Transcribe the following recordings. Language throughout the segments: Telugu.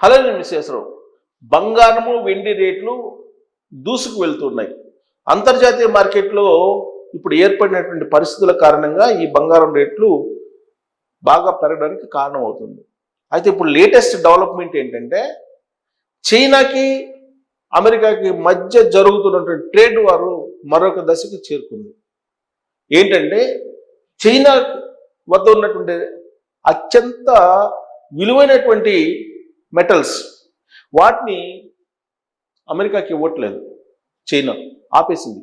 హలో మిశ్రేశ్వరరావు బంగారము వెండి రేట్లు దూసుకు వెళ్తున్నాయి. అంతర్జాతీయ మార్కెట్లో ఇప్పుడు ఏర్పడినటువంటి పరిస్థితుల కారణంగా ఈ బంగారం రేట్లు బాగా పెరగడానికి కారణం అవుతుంది అయితే ఇప్పుడు లేటెస్ట్ డెవలప్మెంట్ ఏంటంటే చైనాకి అమెరికాకి మధ్య జరుగుతున్నటువంటి ట్రేడ్ వారు మరొక దశకి చేరుకుంది. ఏంటంటే చైనా వద్ద ఉన్నటువంటి అత్యంత విలువైనటువంటి మెటల్స్ వాటిని అమెరికాకి ఇవ్వట్లేదు. చైనా ఆపేసింది.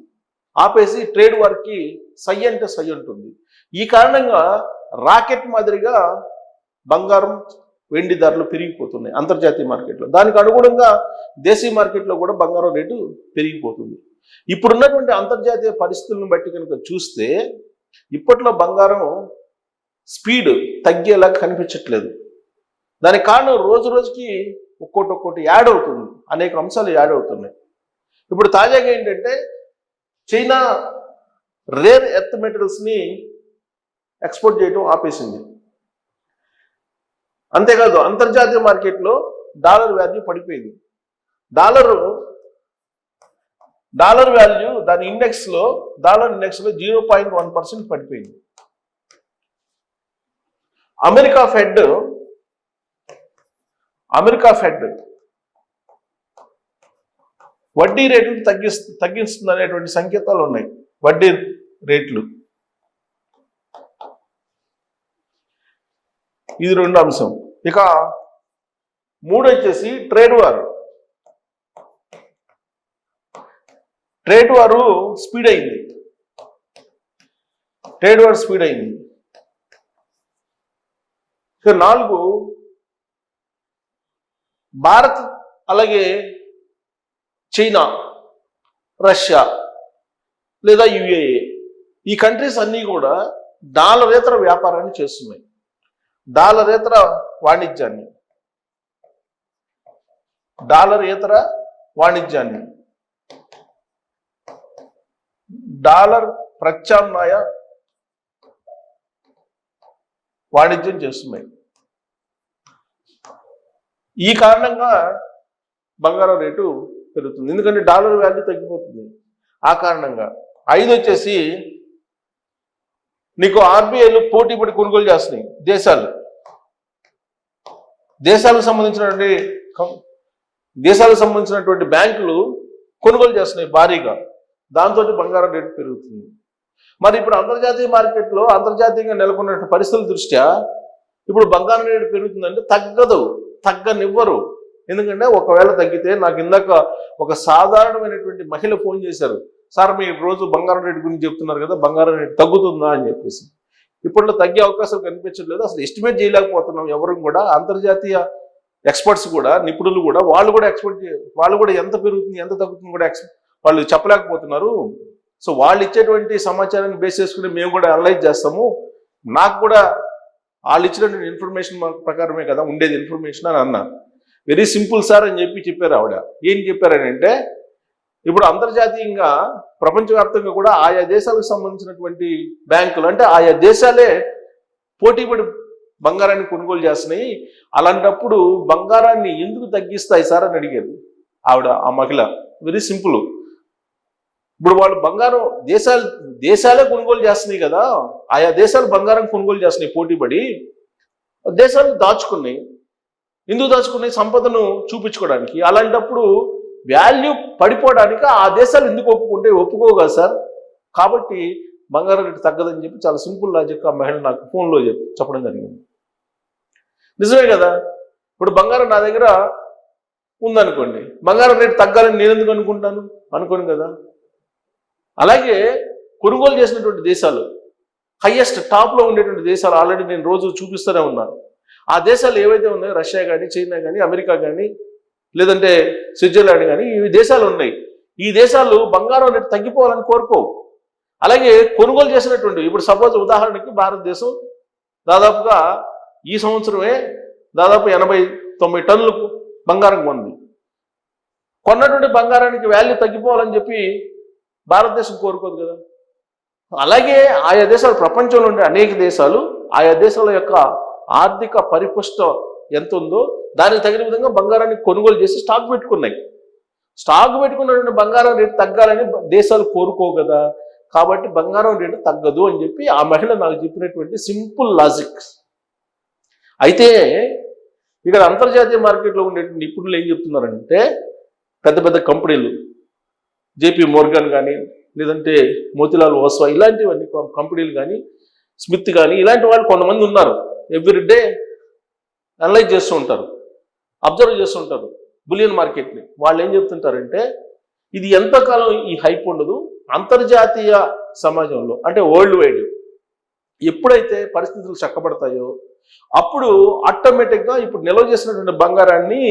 ఆపేసి ట్రేడ్ వార్కి సై అంటే సై ఉంటుంది ఈ కారణంగా రాకెట్ మాదిరిగా బంగారం వెండి ధరలు పెరిగిపోతున్నాయి అంతర్జాతీయ మార్కెట్లో. దానికి అనుగుణంగా దేశీయ మార్కెట్లో కూడా బంగారం రేటు పెరిగిపోతుంది. ఇప్పుడున్నటువంటి అంతర్జాతీయ పరిస్థితులను బట్టి కనుక చూస్తే ఇప్పట్లో బంగారం స్పీడ్ తగ్గేలా కనిపించట్లేదు. దానికి కారణం రోజు రోజుకి ఒక్కోటి ఒక్కోటి యాడ్ అవుతుంది. అనేక అంశాలు యాడ్ అవుతున్నాయి. ఇప్పుడు తాజాగా ఏంటంటే చైనా రేర్ ఎర్త్ మెటీరియల్స్ని ఎక్స్పోర్ట్ చేయడం ఆపేసింది. అంతేకాదు అంతర్జాతీయ మార్కెట్లో డాలర్ వాల్యూ పడిపోయింది. డాలరు డాలర్ వాల్యూ దాని ఇండెక్స్లో డాలర్ ఇండెక్స్లో జీరో పాయింట్ వన్ పర్సెంట్ పడిపోయింది. అమెరికా ఫెడ్ అమెరికా ఫెడ్ వడ్డీ రేట్లు తగ్గిస్ తగ్గిస్తుంది అనేటువంటి సంకేతాలు ఉన్నాయి వడ్డీ రేట్లు. ఇది రెండు అంశం. ఇక మూడు వచ్చేసి ట్రేడ్ వారు. ట్రేడ్ వారు స్పీడ్ అయింది ట్రేడ్ వారు స్పీడ్ అయింది ఇక నాలుగు భారత్ అలాగే చైనా రష్యా లేదా యుఏఏ ఈ కంట్రీస్ అన్నీ కూడా డాలరేతర వ్యాపారాన్ని చేస్తున్నాయి. డాలరేతర వాణిజ్యాన్ని. డాలర్ ఏతర వాణిజ్యాన్ని. డాలర్ ప్రత్యామ్నాయ వాణిజ్యం చేస్తున్నాయి. ఈ కారణంగా బంగారం రేటు పెరుగుతుంది. ఎందుకంటే డాలర్ వాల్యూ తగ్గిపోతుంది. ఆ కారణంగా ఐదు వచ్చేసి నీకు ఆర్బీఐలు పోటీ పడి కొనుగోలు చేస్తున్నాయి. దేశాలు. దేశాలకు సంబంధించినటువంటి దేశాలకు సంబంధించినటువంటి బ్యాంకులు కొనుగోలు చేస్తున్నాయి భారీగా. దాంతో బంగారం రేటు పెరుగుతుంది. మరి ఇప్పుడు అంతర్జాతీయ మార్కెట్లో అంతర్జాతీయంగా నెలకొన్న పరిస్థితుల దృష్ట్యా ఇప్పుడు బంగారం రేటు పెరుగుతుందంటే తగ్గదు. తగ్గనివ్వరు. ఎందుకంటే ఒకవేళ తగ్గితే నాకు ఇందాక ఒక సాధారణమైనటువంటి మహిళ ఫోన్ చేశారు. సార్ మీరు రోజు బంగారం రేటు గురించి చెప్తున్నారు కదా బంగారం రేటు తగ్గుతుందా? అని చెప్పేసి. ఇప్పట్లో తగ్గే అవకాశం కనిపించట్లేదు అసలు ఎస్టిమేట్ చేయలేకపోతున్నాం ఎవరు కూడా. అంతర్జాతీయ ఎక్స్పర్ట్స్ కూడా నిపుణులు కూడా వాళ్ళు కూడా ఎక్స్పర్ట్ వాళ్ళు కూడా ఎంత పెరుగుతుంది ఎంత తగ్గుతుంది కూడా వాళ్ళు చెప్పలేకపోతున్నారు. సో వాళ్ళు ఇచ్చేటువంటి సమాచారాన్ని బేస్ చేసుకుని మేము కూడా అనలైజ్ చేస్తాము. నాకు కూడా వాళ్ళు ఇచ్చినటువంటి ఇన్ఫర్మేషన్ ప్రకారమే కదా ఉండేది ఇన్ఫర్మేషన్ అని అన్నా. వెరీ సింపుల్ సార్ అని చెప్పి చెప్పారు ఆవిడ. ఏం చెప్పారనంటే ఇప్పుడు అంతర్జాతీయంగా ప్రపంచవ్యాప్తంగా కూడా ఆయా దేశాలకు సంబంధించినటువంటి బ్యాంకులు అంటే ఆయా దేశాలే పోటీపడి బంగారాన్ని కొనుగోలు చేస్తున్నాయి. అలాంటప్పుడు బంగారాన్ని ఎందుకు తగ్గిస్తాయి సార్ అని అడిగారు ఆవిడ ఆ మహిళ. వెరీ సింపుల్ ఇప్పుడు వాళ్ళు బంగారం దేశాలు దేశాలే కొనుగోలు చేస్తున్నాయి కదా. ఆయా దేశాలు బంగారం కొనుగోలు చేస్తున్నాయి పోటీపడి. దేశాలు దాచుకున్నాయి. ఎందుకు దాచుకున్నాయి? సంపదను చూపించుకోవడానికి. అలాంటప్పుడు వాల్యూ పడిపోవడానికి ఆ దేశాలు ఎందుకు ఒప్పుకుంటే ఒప్పుకోగా సార్. కాబట్టి బంగారం రేటు తగ్గదని చెప్పి చాలా సింపుల్ లాజిక్ ఆ మహిళ నాకు ఫోన్లో చెప్పడం జరిగింది. నిజమే కదా. ఇప్పుడు బంగారం నా దగ్గర ఉందనుకోండి. బంగారం రేటు తగ్గాలని నేను ఎందుకు అనుకుంటాను? అనుకోను కదా. అలాగే కొనుగోలు చేసినటువంటి దేశాలు హయ్యెస్ట్ టాప్లో ఉండేటువంటి దేశాలు ఆల్రెడీ నేను రోజు చూపిస్తూనే ఉన్నాను. ఆ దేశాలు ఏవైతే ఉన్నాయో రష్యా కానీ చైనా కానీ అమెరికా కానీ లేదంటే స్విట్జర్లాండ్ కానీ ఈ దేశాలు ఉన్నాయి. ఈ దేశాలు బంగారం రేటు తగ్గిపోవాలని కోరుకోవు. అలాగే కొనుగోలు చేసినటువంటి ఇప్పుడు సపోజ్ ఉదాహరణకి భారతదేశం దాదాపుగా ఈ సంవత్సరమే దాదాపు ఎనభై తొంభై టన్నులు బంగారం కొంది కొన్నటువంటి బంగారానికి వాల్యూ తగ్గిపోవాలని చెప్పి భారతదేశం కోరుకోదు కదా. అలాగే ఆయా దేశాలు ప్రపంచంలో ఉండే అనేక దేశాలు ఆయా దేశాల యొక్క ఆర్థిక పరిపుష్ట ఎంత ఉందో దానికి తగిన విధంగా బంగారాన్ని కొనుగోలు చేసి స్టాక్ పెట్టుకున్నాయి. స్టాక్ పెట్టుకున్నటువంటి బంగారం రేటు తగ్గాలని దేశాలు కోరుకో కదా. కాబట్టి బంగారం రేటు తగ్గదు అని చెప్పి ఆ మహిళ నాకు చెప్పినటువంటి సింపుల్ లాజిక్. అయితే ఇక్కడ అంతర్జాతీయ మార్కెట్లో ఉండే నిపుణులు ఏం చెప్తున్నారంటే పెద్ద పెద్ద కంపెనీలు జేపీ మోర్గన్ కానీ లేదంటే మోతిలాల్ ఓస్వా ఇలాంటివన్నీ కంపెనీలు కానీ స్మిత్ కానీ ఇలాంటి వాళ్ళు కొంతమంది ఉన్నారు. ఎవ్రీ డే అనలైజ్ చేస్తూ ఉంటారు. అబ్జర్వ్ చేస్తూ ఉంటారు. బులియన్ మార్కెట్ని. వాళ్ళు ఏం చెప్తుంటారంటే ఇది ఎంతకాలం ఈ హైప్ ఉండదు? అంతర్జాతీయ సమాజంలో అంటే వరల్డ్ వైడ్ ఎప్పుడైతే పరిస్థితులు చక్కబడతాయో అప్పుడు ఆటోమేటిక్గా ఇప్పుడు నిల్వ చేసినటువంటి బంగారాన్ని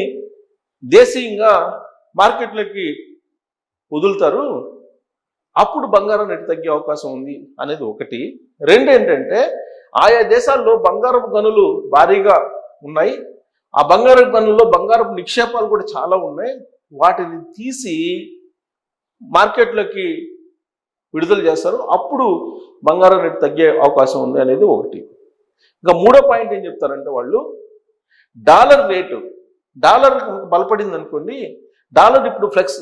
దేశీయంగా మార్కెట్లోకి వదులుతారు. అప్పుడు బంగారం రేటు తగ్గే అవకాశం ఉంది అనేది ఒకటి. రెండు ఏంటంటే ఆయా దేశాల్లో బంగారపు గనులు భారీగా ఉన్నాయి. ఆ బంగారపు గనుల్లో బంగారపు నిక్షేపాలు కూడా చాలా ఉన్నాయి. వాటిని తీసి మార్కెట్లోకి విడుదల చేస్తారు. అప్పుడు బంగారం రేటు తగ్గే అవకాశం ఉంది అనేది ఒకటి. ఇంకా మూడో పాయింట్ ఏం చెప్తారంటే వాళ్ళు డాలర్ రేటు డాలర్ బలపడింది అనుకోండి డాలర్ ఇప్పుడు ఫ్లెక్స్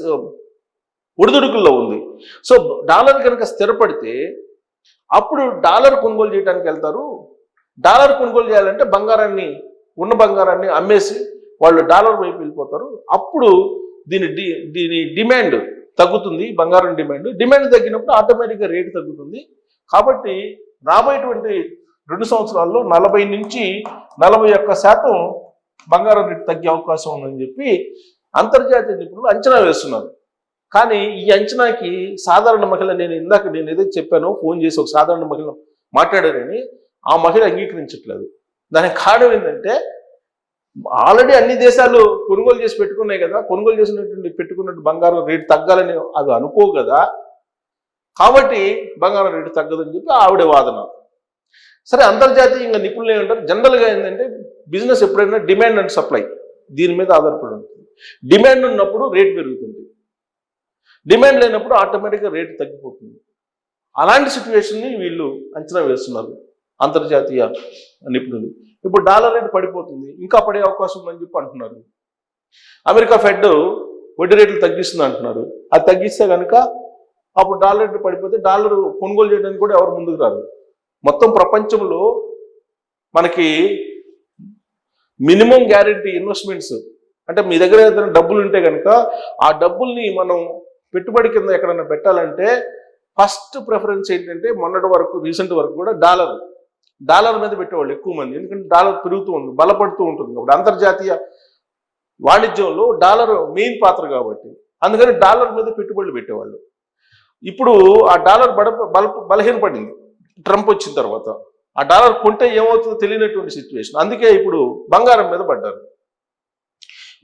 ఒడిదుడుకుల్లో ఉంది. సో డాలర్ కనుక స్థిరపడితే అప్పుడు డాలర్ కొనుగోలు చేయడానికి వెళ్తారు. డాలర్ కొనుగోలు చేయాలంటే బంగారాన్ని ఉన్న బంగారాన్ని అమ్మేసి వాళ్ళు డాలర్ వైపు వెళ్ళిపోతారు. అప్పుడు దీని డి దీని డిమాండ్ తగ్గుతుంది బంగారం డిమాండ్. డిమాండ్ తగ్గినప్పుడు ఆటోమేటిక్గా రేటు తగ్గుతుంది. కాబట్టి రాబోయేటువంటి రెండు సంవత్సరాల్లో నలభై నుంచి నలభై ఒక్క శాతం బంగారం రేటు తగ్గే అవకాశం ఉందని చెప్పి అంతర్జాతీయ నిపుణులు అంచనా వేస్తున్నారు. కానీ ఈ అంచనాకి సాధారణ మహిళ నేను ఇందాక నేను ఏదైతే చెప్పానో ఫోన్ చేసి ఒక సాధారణ మహిళ మాట్లాడారని ఆ మహిళ అంగీకరించట్లేదు. దానికి కారణం ఏంటంటే ఆల్రెడీ అన్ని దేశాలు కొనుగోలు చేసి పెట్టుకున్నాయి కదా కొనుగోలు చేసినటువంటి పెట్టుకున్నట్టు బంగారం రేటు తగ్గాలని అవి అనుకో కదా. కాబట్టి బంగారం రేటు తగ్గదని చెప్పి ఆవిడ వాదన. సరే అంతర్జాతీయంగా నిపుణులు ఏమంటారు? జనరల్గా ఏంటంటే బిజినెస్ ఎప్పుడైనా డిమాండ్ అండ్ సప్లై దీని మీద ఆధారపడి ఉంటుంది. డిమాండ్ ఉన్నప్పుడు రేట్ పెరుగుతుంది. డిమాండ్ లేనప్పుడు ఆటోమేటిక్గా రేటు తగ్గిపోతుంది. అలాంటి సిచ్యువేషన్ని వీళ్ళు అంచనా వేస్తున్నారు అంతర్జాతీయ నిపుణులు. ఇప్పుడు డాలర్ రేటు పడిపోతుంది ఇంకా పడే అవకాశం ఉందని చెప్పి అంటున్నారు. అమెరికా ఫెడ్ వడ్డీ రేట్లు తగ్గిస్తుంది అంటున్నారు. అది తగ్గిస్తే కనుక అప్పుడు డాలర్ రేటు పడిపోతే డాలర్ కొనుగోలు చేయడానికి కూడా ఎవరు ముందుకు రారు. మొత్తం ప్రపంచంలో మనకి మినిమం గ్యారెంటీ ఇన్వెస్ట్మెంట్స్ అంటే మీ దగ్గర ఏదైనా డబ్బులు ఉంటే కనుక ఆ డబ్బుల్ని మనం పెట్టుబడి కింద ఎక్కడైనా పెట్టాలంటే ఫస్ట్ ప్రిఫరెన్స్ ఏంటంటే మొన్నటి వరకు రీసెంట్ వరకు కూడా డాలర్. డాలర్ మీద పెట్టేవాళ్ళు ఎక్కువ మంది. ఎందుకంటే డాలర్ పెరుగుతూ ఉంది బలపడుతూ ఉంటుంది కాబట్టి. అంతర్జాతీయ వాణిజ్యంలో డాలర్ మెయిన్ పాత్ర కాబట్టి. అందుకని డాలర్ మీద పెట్టుబడులు పెట్టేవాళ్ళు. ఇప్పుడు ఆ డాలర్ బడ బల బలహీనపడింది. ట్రంప్ వచ్చిన తర్వాత. ఆ డాలర్ కొంటే ఏమవుతుందో తెలియనటువంటి సిచ్యువేషన్. అందుకే ఇప్పుడు బంగారం మీద పడ్డారు.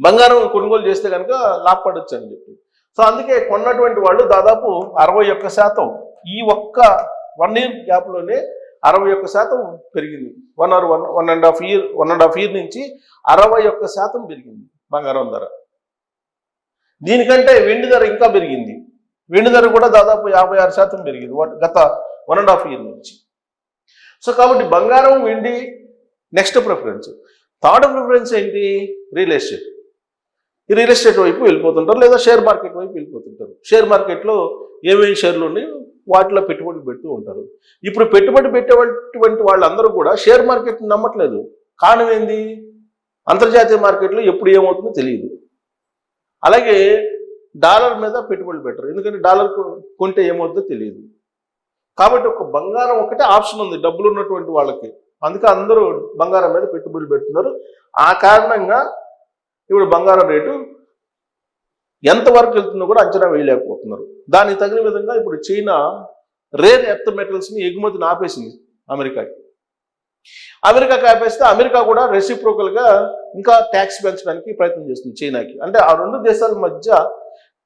బంగారం కొనుగోలు చేస్తే కనుక లాభపడొచ్చు అని చెప్పి. సో అందుకే కొన్నటువంటి వాళ్ళు దాదాపు అరవై ఒక్క శాతం ఈ ఒక్క వన్ ఇయర్ గ్యాప్లోనే అరవై ఒక్క శాతం పెరిగింది. One or one one and half year one and half year నుంచి అరవై ఒక్క శాతం పెరిగింది బంగారం ధర. దీనికంటే వెండి ధర ఇంకా పెరిగింది. వెండి ధర కూడా దాదాపు యాభై ఆరు శాతం పెరిగింది గత వన్ అండ్ హాఫ్ ఇయర్ నుంచి. సో కాబట్టి బంగారం వెండి నెక్స్ట్ ప్రిఫరెన్స్ థర్డ్ ప్రిఫరెన్స్ ఏంటి? Real estate. ఈ రియల్ ఎస్టేట్ వైపు వెళ్ళిపోతుంటారు లేదా షేర్ మార్కెట్ వైపు వెళ్ళిపోతుంటారు. షేర్ మార్కెట్లో ఏమేమి షేర్లు ఉన్నాయి వాటిలో పెట్టుబడి పెడుతూ ఉంటారు. ఇప్పుడు పెట్టుబడి పెట్టేటువంటి వాళ్ళందరూ కూడా షేర్ మార్కెట్ని నమ్మట్లేదు. కారణం ఏంది? అంతర్జాతీయ మార్కెట్లో ఎప్పుడు ఏమవుతుందో తెలియదు. అలాగే డాలర్ మీద పెట్టుబడులు పెట్టరు. ఎందుకంటే డాలర్ కొంటే ఏమవుతుందో తెలియదు. కాబట్టి ఒక బంగారం ఒకటే ఆప్షన్ ఉంది డబ్బులు ఉన్నటువంటి వాళ్ళకి. అందుకే అందరూ బంగారం మీద పెట్టుబడులు పెడుతున్నారు. ఆ కారణంగా ఇప్పుడు బంగారం రేటు ఎంతవరకు వెళ్తుందో కూడా అంచనా వేయలేకపోతున్నారు. దానికి తగిన విధంగా ఇప్పుడు చైనా రేర్ ఎర్త్ మెటల్స్ని ఎగుమతిని ఆపేసింది అమెరికాకి. అమెరికాకి ఆపేస్తే అమెరికా కూడా రెసిప్రోకల్గా ఇంకా ట్యాక్స్ పెంచడానికి ప్రయత్నం చేస్తుంది చైనాకి. అంటే ఆ రెండు దేశాల మధ్య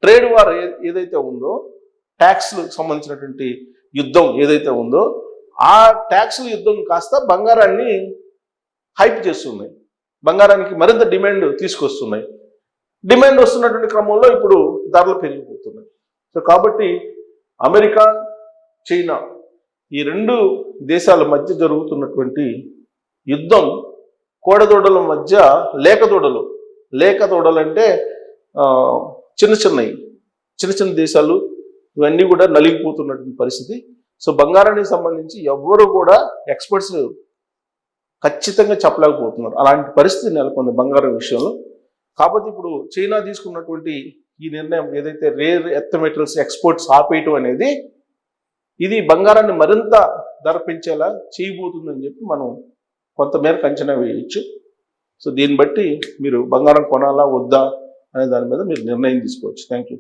ట్రేడ్ వార్ ఏదైతే ఉందో ట్యాక్స్లకు సంబంధించినటువంటి యుద్ధం ఏదైతే ఉందో ఆ ట్యాక్స్ల యుద్ధం కాస్త బంగారాన్ని హైప్ చేస్తున్నాయి. బంగారానికి మరింత డిమాండ్ తీసుకొస్తున్నాయి. డిమాండ్ వస్తున్నటువంటి క్రమంలో ఇప్పుడు ధరలు పెరిగిపోతున్నాయి. సో కాబట్టి అమెరికా చైనా ఈ రెండు దేశాల మధ్య జరుగుతున్నటువంటి యుద్ధం కోడదూడల మధ్య లేకదూడలు. లేకదూడలు అంటే చిన్న చిన్నవి చిన్న చిన్న దేశాలు ఇవన్నీ కూడా నలిగిపోతున్నటువంటి పరిస్థితి. సో బంగారానికి సంబంధించి ఎవ్వరు కూడా ఎక్స్పర్ట్స్ ఖచ్చితంగా చెప్పలేకపోతున్నారు. అలాంటి పరిస్థితి నెలకొంది బంగారం విషయంలో. కాకపోతే ఇప్పుడు చైనా తీసుకున్నటువంటి ఈ నిర్ణయం ఏదైతే రేర్ ఎర్త్ ఎక్స్పోర్ట్స్ ఆపేయటం అనేది ఇది బంగారాన్ని మరింత ధర పెంచేలా చేయబోతుందని చెప్పి మనం కొంతమేరకు అంచనా వేయచ్చు. సో దీన్ని బట్టి మీరు బంగారం కొనాలా వద్దా అనే దాని మీద మీరు నిర్ణయం తీసుకోవచ్చు. Thank you